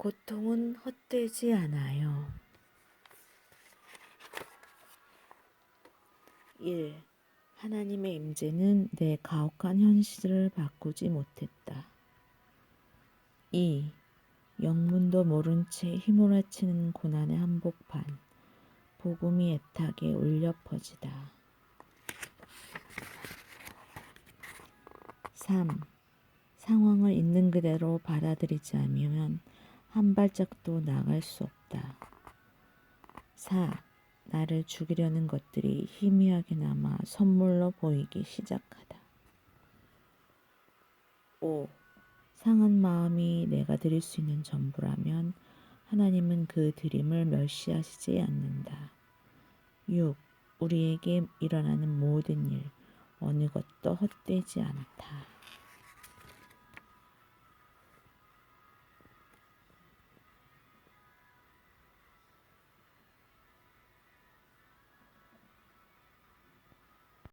고통은 헛되지 않아요. 1. 하나님의 임재는 내 가혹한 현실을 바꾸지 못했다. 2. 영문도 모른 채 휘몰아치는 고난의 한복판. 복음이 애타게 울려 퍼지다. 3. 상황을 있는 그대로 받아들이지 않으면 한 발짝도 나갈 수 없다. 4. 나를 죽이려는 것들이 희미하게 남아 선물로 보이기 시작하다. 5. 상한 마음이 내가 드릴 수 있는 전부라면 하나님은 그 드림을 멸시하시지 않는다. 6. 우리에게 일어나는 모든 일, 어느 것도 헛되지 않다.